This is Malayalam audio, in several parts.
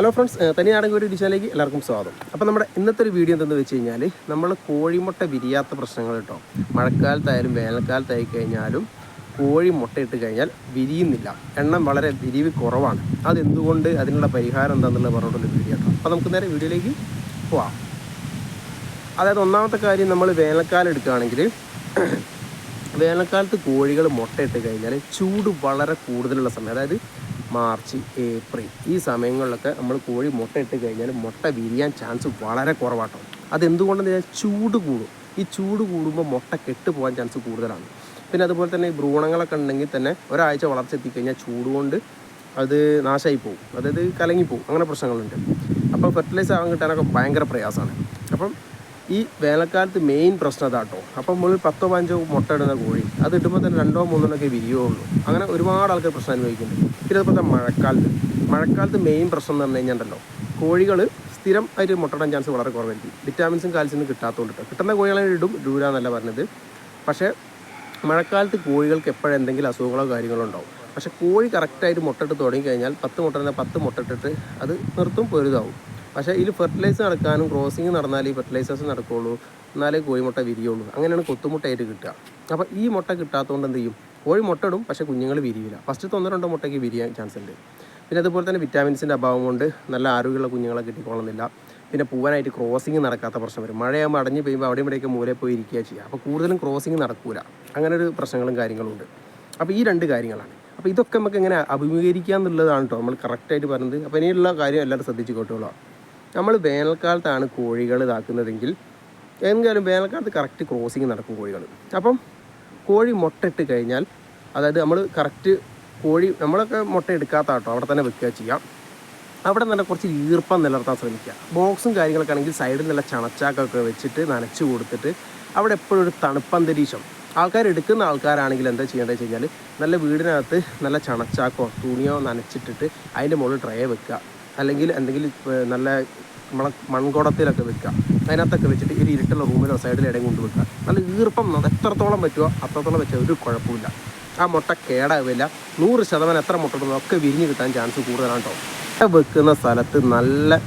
ഹലോ ഫ്രണ്ട്സ് തനി തനിയാണെങ്കിൽ ഒരു ഡിഷനിലേക്ക് എല്ലാവർക്കും സ്വാഗതം. അപ്പോൾ നമ്മുടെ ഇന്നത്തെ ഒരു വീഡിയോ എന്തെന്ന് വെച്ച് കഴിഞ്ഞാൽ നമ്മൾ കോഴിമുട്ട വിരിയാത്ത പ്രശ്നങ്ങൾ കേട്ടോ. മഴക്കാലത്തായാലും വേനൽക്കാലത്തായി കഴിഞ്ഞാലും കോഴി മുട്ടയിട്ട് കഴിഞ്ഞാൽ വിരിയുന്നില്ല. എണ്ണം വളരെ വിരിവ് കുറവാണ്. അതെന്തുകൊണ്ട്? അതിനുള്ള പരിഹാരം എന്താണെന്നുള്ള പറഞ്ഞിട്ടുള്ള വീഡിയോ കേട്ടോ. അപ്പോൾ നമുക്ക് നേരെ വീഡിയോയിലേക്ക് പോവാം. അതായത് ഒന്നാമത്തെ കാര്യം നമ്മൾ വേനൽക്കാലം എടുക്കുകയാണെങ്കിൽ വേനൽക്കാലത്ത് കോഴികൾ മുട്ടയിട്ട് കഴിഞ്ഞാൽ ചൂട് വളരെ കൂടുതലുള്ള സമയം. അതായത് മാർച്ച് ഏപ്രിൽ. ഈ സമയങ്ങളിലൊക്കെ നമ്മൾ കോഴി മുട്ടയിട്ട് കഴിഞ്ഞാൽ മുട്ട വിരിയാൻ ചാൻസ് വളരെ കുറവാട്ടോ. അതെന്തുകൊണ്ടെന്ന് വെച്ചാൽ ചൂട് കൂടും. ഈ ചൂട് കൂടുമ്പോൾ മുട്ട കെട്ടുപോകാൻ ചാൻസ് കൂടുതലാണ്. പിന്നെ അതുപോലെ തന്നെ ഈ ഭ്രൂണങ്ങളൊക്കെ ഉണ്ടെങ്കിൽ തന്നെ ഒരാഴ്ച വളർച്ച എത്തിക്കഴിഞ്ഞാൽ ചൂട് കൊണ്ട് അത് നാശമായി പോകും അതായത് കലങ്ങിപ്പോവും. അങ്ങനെ പ്രശ്നങ്ങളുണ്ട്. അപ്പോൾ ഫെർട്ടിലൈസർ ആവാൻ കിട്ടാനൊക്കെ ഭയങ്കര പ്രയാസമാണ്. അപ്പം ഈ വേനൽക്കാലത്ത് മെയിൻ പ്രശ്നം അതാട്ടോ. അപ്പം നമ്മൾ പത്തോ പതിനഞ്ചോ മുട്ട ഇടുന്ന കോഴി. അത് ഇടുമ്പോൾ തന്നെ രണ്ടോ മൂന്നെണ്ണമൊക്കെ വിരിയുള്ളൂ. അങ്ങനെ ഒരുപാട് ആൾക്കാർ പ്രശ്നം അനുഭവിക്കുന്നുണ്ട്. പിന്നെ അതുപോലെ തന്നെ മഴക്കാലത്ത്. മഴക്കാലത്ത് മെയിൻ പ്രശ്നം എന്ന് പറഞ്ഞു കഴിഞ്ഞാൽ കോഴികൾ സ്ഥിരം ആയിട്ട് മുട്ടയിടാൻ ചാൻസ് വളരെ കുറവായിരിക്കും. വിറ്റാമിൻസും കാൽസ്യം കിട്ടാത്തതുകൊണ്ട് കിട്ടുന്ന കോഴികളെ ഇടും ഇടൂല എന്നല്ല പറഞ്ഞത്. പക്ഷേ മഴക്കാലത്ത് കോഴികൾക്ക് എപ്പോഴും എന്തെങ്കിലും അസുഖങ്ങളോ കാര്യങ്ങളോ ഉണ്ടാവും. പക്ഷേ കോഴി കറക്റ്റായിട്ട് മുട്ടയിട്ട് തുടങ്ങിക്കഴിഞ്ഞാൽ പത്ത് മുട്ട പത്ത് മുട്ടിട്ടിട്ട് അത് നിർത്തും പൊരുതാവും. പക്ഷേ ഇതിൽ ഫെർട്ടിലൈസ് നടക്കാനും ക്രോസിങ് നടന്നാൽ ഈ ഫെർട്ടിലൈസേഴ്സ് നടക്കുകയുള്ളൂ എന്നാലേ കോഴിമുട്ട വിരിയുള്ളൂ. അങ്ങനെയാണ് കൊത്തുമുട്ടയായിട്ട് കിട്ടുക. അപ്പോൾ ഈ മുട്ട കിട്ടാത്തതുകൊണ്ട് എന്ത് ചെയ്യും? കോഴി മുട്ട ഇടും പക്ഷേ കുഞ്ഞുങ്ങൾ വിരിയില്ല ഫസ്റ്റ് ഒന്നോ രണ്ടോ മുട്ടയ്ക്ക് വിരിയാൻ ചാൻസ് ഉണ്ട്. പിന്നെ അതുപോലെ തന്നെ വിറ്റാമിൻസിന്റെ അഭാവം കൊണ്ട് നല്ല ആരോഗ്യമുള്ള കുഞ്ഞുങ്ങളെ കിട്ടിക്കൊള്ളുന്നില്ല. പിന്നെ പൂവാനായിട്ട് ക്രോസിങ് നടക്കാത്ത പ്രശ്നം വരും. മഴയാകുമ്പോൾ അടഞ്ഞു പെയ്യുമ്പോൾ അവിടെ ഇവിടെയൊക്കെ മൂലെ പോയി ഇരിക്കുക ചെയ്യുക അപ്പോൾ കൂടുതലും ക്രോസിങ് നടക്കൂല. അങ്ങനെ ഒരു പ്രശ്നങ്ങളും കാര്യങ്ങളും ഉണ്ട്. അപ്പോൾ ഈ രണ്ട് കാര്യങ്ങളാണ്. അപ്പോൾ ഇതൊക്കെ നമുക്ക് എങ്ങനെ അഭിമുഖീകരിക്കുക എന്നുള്ളതാണ് കേട്ടോ നമ്മൾ കറക്റ്റായിട്ട് പറഞ്ഞത്. അപ്പോൾ ഇനിയുള്ള കാര്യം എല്ലാവരും ശ്രദ്ധിച്ച് കേട്ടോളാം നമ്മൾ വേനൽക്കാലത്താണ് കോഴികൾ ഇതാക്കുന്നതെങ്കിൽ എന്തായാലും വേനൽക്കാലത്ത് കറക്റ്റ് ക്രോസിങ് നടക്കും കോഴികൾ. അപ്പം കോഴി മുട്ടയിട്ട് കഴിഞ്ഞാൽ അതായത് നമ്മൾ കറക്റ്റ് കോഴി നമ്മളൊക്കെ മുട്ട എടുക്കാത്ത കേട്ടോ അവിടെ തന്നെ വെക്കുക ചെയ്യാം. അവിടെ നല്ല കുറച്ച് ഈർപ്പം നിലർത്താൻ ശ്രമിക്കുക. ബോക്സും കാര്യങ്ങളൊക്കെ ആണെങ്കിൽ സൈഡിൽ നല്ല ചണച്ചാക്കൊക്കെ വെച്ചിട്ട് നനച്ച് കൊടുത്തിട്ട് അവിടെ എപ്പോഴും ഒരു തണുപ്പന്തരീക്ഷം ആൾക്കാർ എടുക്കുന്ന ആൾക്കാരാണെങ്കിൽ എന്താ ചെയ്യേണ്ടത് വെച്ച് കഴിഞ്ഞാൽ നല്ല വീടിനകത്ത് നല്ല ചണച്ചാക്കോ തുണിയോ നനച്ചിട്ടിട്ട് അതിന്റെ മുകളിൽ ട്രേ വെക്കുക. അല്ലെങ്കിൽ എന്തെങ്കിലും നല്ല നമ്മളെ മൺകുടത്തിലൊക്കെ വെക്കുക. അതിനകത്തൊക്കെ വെച്ചിട്ട് ഒരു ഇരുട്ടുള്ള റൂമിലോ സൈഡിൽ ഇടയും കൊണ്ട് വെക്കുക. നല്ല ഈർപ്പം എത്രത്തോളം പറ്റുമോ അത്രത്തോളം വെച്ചാൽ ഒരു കുഴപ്പമില്ല ആ മുട്ട കേടാവില്ല. നൂറ് ശതമാനം എത്ര മുട്ട ഒക്കെ വിരിഞ്ഞ് കിട്ടാൻ ചാൻസ് കൂടുതലാണ് കേട്ടോ വെക്കുന്ന സ്ഥലത്ത് നല്ല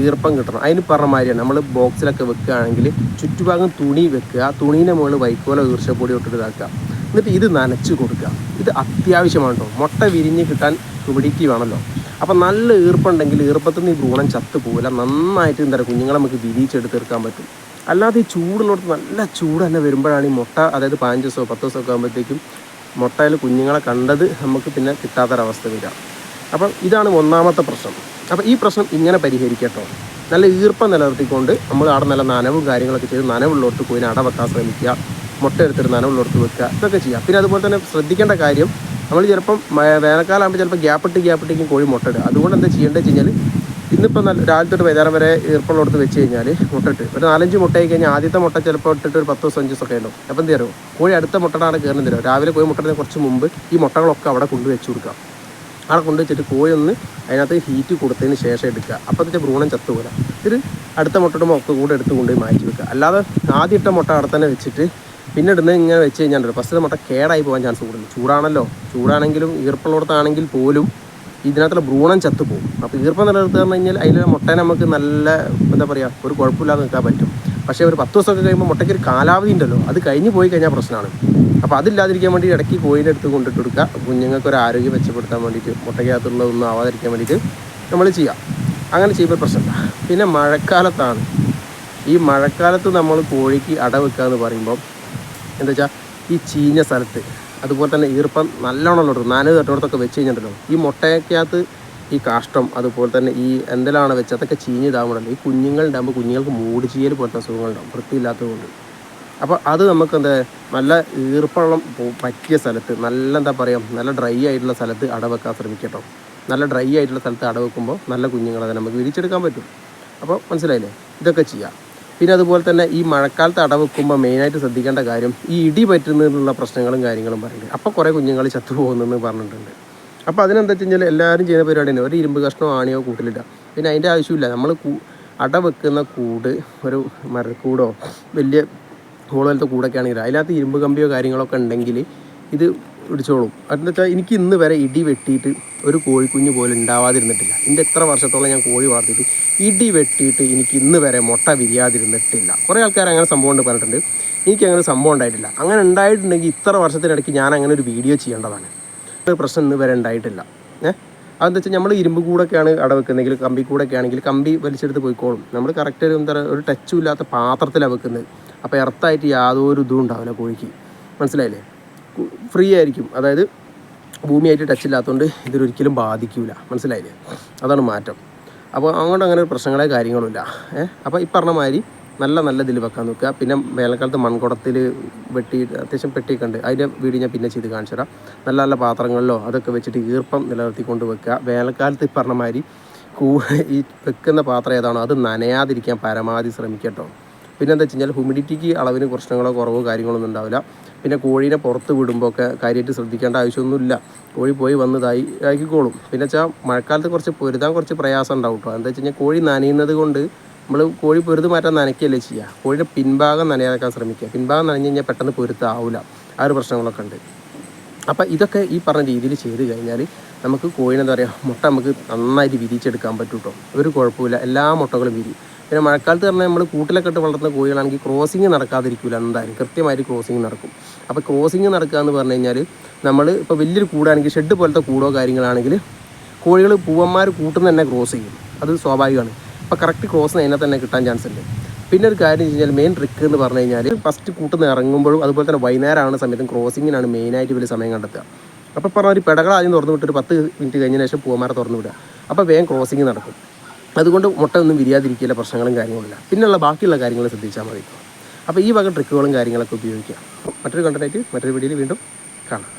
ഈർപ്പം കിട്ടണം. അതിന് പറഞ്ഞ മാതിരിയാണ്. നമ്മൾ ബോക്സിലൊക്കെ വെക്കുകയാണെങ്കിൽ ചുറ്റുഭാഗം തുണി വെക്കുക. തുണീന്റെ മുകളിൽ വൈക്കോലോ ഈർച്ചപ്പൊടി ഇട്ടിട്ട് ഇതാക്കുക. എന്നിട്ട് ഇത് നനച്ച് കൊടുക്കുക. ഇത് അത്യാവശ്യമാണ് കേട്ടോ മുട്ട വിരിഞ്ഞ് കിട്ടാൻ ഹ്യൂമിഡിറ്റി വേണമല്ലോ അപ്പം നല്ല ഈർപ്പുണ്ടെങ്കിൽ ഈർപ്പത്തിൽ നിന്ന് ഈ ഭ്രൂണം ചത്തു പോകില്ല നന്നായിട്ട് എന്താ പറയുക കുഞ്ഞുങ്ങളെ നമുക്ക് വിരിച്ചെടുത്തെടുക്കാൻ പറ്റും. അല്ലാതെ ഈ ചൂടുള്ളടത്ത് നല്ല ചൂട് തന്നെ വരുമ്പോഴാണ് ഈ മുട്ട അതായത് പതിനഞ്ച് ദിവസമോ പത്ത് ദിവസമൊക്കെ ആകുമ്പോഴത്തേക്കും മുട്ടയിൽ കുഞ്ഞുങ്ങളെ കണ്ടത് നമുക്ക് പിന്നെ കിട്ടാത്തൊരവസ്ഥ വരിക. അപ്പം ഇതാണ് ഒന്നാമത്തെ പ്രശ്നം. അപ്പോൾ ഈ പ്രശ്നം ഇങ്ങനെ പരിഹരിക്കട്ടോ നല്ല ഈർപ്പം നിലനിർത്തിക്കൊണ്ട് നമ്മൾ അവിടെ നല്ല നനവും കാര്യങ്ങളൊക്കെ ചെയ്ത് നനവുള്ളവർക്ക് പോയി അട വെക്കാൻ ശ്രമിക്കുക. മുട്ട എടുത്തിട്ട് നനവുള്ളവർക്ക് വെക്കുക. ഇതൊക്കെ ചെയ്യുക പിന്നെ അതുപോലെ തന്നെ ശ്രദ്ധിക്കേണ്ട കാര്യം നമ്മൾ ചിലപ്പം വേനൽക്കാലമാകുമ്പോൾ ചിലപ്പോൾ ഗ്യാപ്പിട്ട് ഗ്യാപ്പിട്ടേക്കും കോഴി മുട്ടയിടുക. അതുകൊണ്ട് എന്താ ചെയ്യേണ്ടത് വെച്ച് കഴിഞ്ഞാൽ ഇന്നിപ്പോൾ നല്ല രാവിലെ തൊട്ട് വൈകുന്നേരം വരെ ഈർപ്പമുള്ളിടത്ത് വെച്ച് കഴിഞ്ഞാൽ മുട്ടയിട്ട്. ഒരു നാലഞ്ച് മുട്ടയായി കഴിഞ്ഞാൽ ആദ്യത്തെ മുട്ട ചിലപ്പോൾ ഇട്ടിട്ട് ഒരു പത്ത് ദിവസം അഞ്ച് ദിവസമൊക്കെ ഉണ്ടാവും. അപ്പം എന്ത് തരുമോ കോഴി അടുത്ത മുട്ടടാണ് കയറുന്നത് തരുമോ രാവിലെ കോഴി മുട്ടതിന് കുറച്ച് മുമ്പ് ഈ മുട്ടകളൊക്കെ അവിടെ കൊണ്ടുവച്ച് കൊടുക്കുക. അവിടെ കൊണ്ടുവച്ചിട്ട് കോഴി ഒന്ന് അതിനകത്ത് ഹീറ്റ് കൊടുത്തതിന് ശേഷം എടുക്കുക. അപ്പോൾ തന്നെ ഭ്രൂണം ചത്തുപോലെ ഇത് അടുത്ത മുട്ടയുടെ ഒക്കെ കൂടെ എടുത്ത് മാറ്റി വെക്കുക. അല്ലാതെ ആദ്യം ഇട്ട മുട്ട അവിടെ തന്നെ വെച്ചിട്ട് പിന്നെ ഇടുന്നത് ഇങ്ങനെ വെച്ച് കഴിഞ്ഞാൽ ഫസ്റ്റ് മുട്ട കേടായി പോകാൻ ചാൻസ് കൂടുതൽ. ചൂടാണല്ലോ. ചൂടാണെങ്കിലും ഈർപ്പുള്ളിടത്താണെങ്കിൽ പോലും ഇതിനകത്തുള്ള ഭ്രൂണം ചത്തുപോകും. അപ്പോൾ ഈർപ്പം നിലനിർത്തുക എന്ന് കഴിഞ്ഞാൽ അതിൽ മുട്ടേനെ നമുക്ക് നല്ല എന്താ പറയുക ഒരു കുഴപ്പമില്ലാതെ നിൽക്കാൻ പറ്റും. പക്ഷേ ഒരു പത്ത് ദിവസമൊക്കെ കഴിയുമ്പോൾ മുട്ടയ്ക്ക് ഒരു കാലാവധി ഉണ്ടല്ലോ. അത് കഴിഞ്ഞ് പോയി കഴിഞ്ഞാൽ പ്രശ്നമാണ്. അപ്പോൾ അതില്ലാതിരിക്കാൻ വേണ്ടി ഇടയ്ക്ക് പോയി അടുത്ത് കൊണ്ടിട്ട് കൊടുക്കുക. കുഞ്ഞുങ്ങൾക്ക് ഒരു ആരോഗ്യം മെച്ചപ്പെടുത്താൻ വേണ്ടിയിട്ട് മുട്ടയ്ക്കകത്തുള്ളതൊന്നും ആവാതിരിക്കാൻ വേണ്ടിയിട്ട് നമ്മൾ ചെയ്യാം അങ്ങനെ ചെയ്യുമ്പോൾ പ്രശ്നമില്ല. പിന്നെ മഴക്കാലത്താണ്. ഈ മഴക്കാലത്ത് നമ്മൾ കോഴിക്ക് അട വെക്കുക എന്ന് പറയുമ്പോൾ എന്താ വെച്ചാൽ ഈ ചീഞ്ഞ സ്ഥലത്ത്. അതുപോലെ തന്നെ ഈർപ്പം നല്ലോണം ഉള്ളൂ നാല് തട്ടോടത്തൊക്കെ വെച്ച് കഴിഞ്ഞിട്ടുണ്ടല്ലോ. ഈ മുട്ടയ്ക്കകത്ത് ഈ കാഷ്ടം അതുപോലെ തന്നെ ഈ എന്തെല്ലാം വെച്ച് അതൊക്കെ ചീഞ്ഞിതാവുമ്പോഴല്ലോ ഈ കുഞ്ഞുങ്ങളുണ്ടാകുമ്പോൾ കുഞ്ഞുങ്ങൾക്ക് മൂടി ചെയ്യൽ പോലത്തെ അസുഖങ്ങളുണ്ടാവും വൃത്തിയില്ലാത്തതുകൊണ്ട്. അപ്പോൾ അത് നമുക്ക് എന്താ നല്ല ഈർപ്പമുള്ള പോ- പറ്റിയ സ്ഥലത്ത് നല്ല എന്താ പറയുക നല്ല ഡ്രൈ ആയിട്ടുള്ള സ്ഥലത്ത് അടവെക്കാൻ ശ്രമിക്കട്ടോ നല്ല ഡ്രൈ ആയിട്ടുള്ള സ്ഥലത്ത് അടവെക്കുമ്പോൾ നല്ല കുഞ്ഞുങ്ങളെ നമുക്ക് വിരിച്ചെടുക്കാൻ പറ്റും. അപ്പോൾ മനസ്സിലായില്ലേ? ഇതൊക്കെ ചെയ്യാം. പിന്നെ അതുപോലെ തന്നെ ഈ മഴക്കാലത്ത് അട വെക്കുമ്പോൾ മെയിനായിട്ട് ശ്രദ്ധിക്കേണ്ട കാര്യം ഈ ഇടി പറ്റുന്നതിനുള്ള പ്രശ്നങ്ങളും കാര്യങ്ങളും പറയുന്നുണ്ട് അപ്പോൾ കുറേ കുഞ്ഞുങ്ങൾ ചത്തുപോകുന്നെന്ന് പറഞ്ഞിട്ടുണ്ട്. അപ്പോൾ അതിനെന്താ വെച്ച് കഴിഞ്ഞാൽ എല്ലാവരും ചെയ്യുന്ന പരിപാടി തന്നെ ഒരു ഇരുമ്പ് കഷ്ണോ ആണിയോ കൂട്ടിലിടുക. പിന്നെ അതിന്റെ ആവശ്യമില്ല. നമ്മൾ അട വെക്കുന്ന കൂട് ഒരു മരക്കൂടോ വലിയ ഹോൾ പോലത്തെ കൂടൊക്കെ ആണെങ്കിൽ അതിനകത്ത് ഇരുമ്പ് കമ്പിയോ കാര്യങ്ങളൊക്കെ ഉണ്ടെങ്കിൽ ഇത് ഇടിച്ചോളും അതെന്ന് വെച്ചാൽ എനിക്ക് ഇന്ന് വരെ ഇടി വെട്ടിയിട്ട് ഒരു കോഴിക്കുഞ്ഞ് പോലും ഉണ്ടാവാതിരുന്നിട്ടില്ല. എന്റെ എത്ര വർഷത്തോളം ഞാൻ കോഴി വളർത്തിയിട്ട് ഇടി വെട്ടിയിട്ട് എനിക്ക് ഇന്ന് വരെ മുട്ട വിരിയാതിരുന്നിട്ടില്ല. കുറേ ആൾക്കാർ അങ്ങനെ സംഭവം ഉണ്ട് പറഞ്ഞിട്ടുണ്ട്. എനിക്ക് അങ്ങനെ സംഭവം ഉണ്ടായിട്ടില്ല. അങ്ങനെ ഉണ്ടായിട്ടുണ്ടെങ്കിൽ ഇത്ര വർഷത്തിനിടയ്ക്ക് ഞാൻ അങ്ങനെ ഒരു വീഡിയോ ചെയ്യേണ്ടതാണ്. ഒരു പ്രശ്നം ഇന്ന് വരെ ഉണ്ടായിട്ടില്ല. ഏഹ് അതെന്ന് വെച്ചാൽ നമ്മൾ ഇരുമ്പ് കൂടൊക്കെയാണ് അട വെക്കുന്നതെങ്കിൽ കമ്പി കൂടൊക്കെ ആണെങ്കിൽ കമ്പി വലിച്ചെടുത്ത് പോയിക്കോളും. നമ്മൾ കറക്റ്റ് ഒരു എന്താ ഒരു ടച്ചും ഇല്ലാത്ത പാത്രത്തിലാണ് വെക്കുന്നത്. അപ്പോൾ എർത്തായിട്ട് യാതൊരു ഇതും ഉണ്ടാവില്ല കോഴിക്ക്. മനസ്സിലായില്ലേ? ഫ്രീ ആയിരിക്കും. അതായത് ഭൂമിയായിട്ട് ടച്ച് ഇല്ലാത്തതുകൊണ്ട് ഇതൊരിക്കലും ബാധിക്കില്ല മനസ്സിലായില്ലേ? അതാണ് മാറ്റം. അപ്പോൾ അങ്ങോട്ട് അങ്ങനെ പ്രശ്നങ്ങളെ കാര്യങ്ങളുമില്ല ഏഹ് അപ്പോൾ ഈ പറഞ്ഞ മാതിരി നല്ല നല്ല ഇതിൽ വെക്കാൻ നോക്കുക. പിന്നെ വേനൽക്കാലത്ത് മൺകുടത്തിൽ വെട്ടി അത്യാവശ്യം പെട്ടിയൊക്കെ ഉണ്ട് അതിന്റെ വീട് ഞാൻ പിന്നെ ചെയ്ത് കാണിച്ചു തരാം. നല്ല നല്ല പാത്രങ്ങളിലോ അതൊക്കെ വെച്ചിട്ട് ഈർപ്പം നിലനിർത്തിക്കൊണ്ട് വെക്കുക. വേനൽക്കാലത്ത് ഈ പറഞ്ഞ മാതിരി കൂ ഈ വെക്കുന്ന പാത്രം ഏതാണോ അത് നനയാതിരിക്കാൻ പരമാവധി ശ്രമിക്കട്ടോ പിന്നെ എന്താ വെച്ച് കഴിഞ്ഞാൽ ഹ്യൂമിഡിറ്റിക്ക് അളവിന് പ്രശ്നങ്ങളോ കുറവോ കാര്യങ്ങളൊന്നും ഉണ്ടാവില്ല. പിന്നെ കോഴീനെ പുറത്ത് വിടുമ്പോൾ ഒക്കെ കാര്യമായിട്ട് ശ്രദ്ധിക്കേണ്ട ആവശ്യമൊന്നുമില്ല. കോഴി പോയി വന്നതായി ആക്കിക്കോളും പിന്നെ വെച്ചാൽ മഴക്കാലത്ത് കുറച്ച് പൊരുതാൻ കുറച്ച് പ്രയാസം ഉണ്ടാവും കേട്ടോ എന്താ വെച്ച് കഴിഞ്ഞാൽ കോഴി നനയുന്നത് കൊണ്ട് നമ്മൾ കോഴി പൊരുത് മാറ്റാൻ നനയ്ക്കുകയല്ലേ ചെയ്യുക കോഴിയുടെ പിൻഭാഗം നനയാക്കാൻ ശ്രമിക്കുക. പിൻഭാഗം നനഞ്ഞു കഴിഞ്ഞാൽ പെട്ടെന്ന് പൊരുത്താവില്ല ആ ഒരു പ്രശ്നങ്ങളൊക്കെ ഉണ്ട്. അപ്പോൾ ഇതൊക്കെ ഈ പറഞ്ഞ രീതിയിൽ ചെയ്ത് കഴിഞ്ഞാൽ നമുക്ക് കോഴിനെന്താ പറയുക മുട്ട നമുക്ക് നന്നായിട്ട് വിരിച്ചെടുക്കാൻ പറ്റും കേട്ടോ ഒരു കുഴപ്പമില്ല എല്ലാ മുട്ടകളും വിരിയും. പിന്നെ മഴക്കാലത്ത് പറഞ്ഞാൽ നമ്മൾ കൂട്ടിലൊക്കെ ഇട്ട് വളർത്തുന്ന കോഴികളാണെങ്കിൽ ക്രോസിങ് നടക്കാതിരിക്കില്ല എന്തായാലും. കൃത്യമായിട്ട് ക്രോസിങ് നടക്കും. അപ്പോൾ ക്രോസിങ് നടക്കുക എന്ന് പറഞ്ഞു കഴിഞ്ഞാൽ നമ്മൾ ഇപ്പോൾ വലിയൊരു കൂടാണെങ്കിൽ ഷെഡ് പോലത്തെ കൂടോ കാര്യങ്ങളാണെങ്കിൽ കോഴികൾ പൂവന്മാർ കൂട്ടുന്ന തന്നെ ക്രോസ് ചെയ്യും. അത് സ്വാഭാവികമാണ്. അപ്പോൾ കറക്റ്റ് ക്രോസ് അതിനെ തന്നെ കിട്ടാൻ ചാൻസ് ഉണ്ട്. പിന്നെ ഒരു കാര്യം വെച്ച് കഴിഞ്ഞാൽ മെയിൻ ട്രിക്ക് എന്ന് പറഞ്ഞു കഴിഞ്ഞാൽ ഫസ്റ്റ് കൂട്ടുന്ന ഇറങ്ങുമ്പോഴും അതുപോലെ തന്നെ വൈകുന്നേരം ആവുന്ന സമയത്തും ക്രോസിങ്ങിനാണ് മെയിനായിട്ട് വലിയ സമയം കണ്ടെത്തുക. അപ്പോൾ പറഞ്ഞ ഒരു പെടകൾ ആദ്യം തുറന്നു വിട്ടൊരു പത്ത് മിനിറ്റ് കഴിഞ്ഞ ശേഷം പൂവന്മാരെ തുറന്നു വിടുക. അപ്പോൾ വേഗം ക്രോസിങ് നടക്കും. അതുകൊണ്ട് മുട്ട ഒന്നും വിരിയാതിരിക്കില്ല പ്രശ്നങ്ങളും കാര്യങ്ങളില്ല പിന്നെയുള്ള ബാക്കിയുള്ള കാര്യങ്ങൾ ശ്രദ്ധിച്ചാൽ മതി. അപ്പോൾ ഈ വക ട്രിക്കുകളും കാര്യങ്ങളൊക്കെ ഉപയോഗിക്കാം. മറ്റൊരു കണ്ടനായിട്ട് മറ്റൊരു വീഡിയോയിൽ വീണ്ടും കാണാം.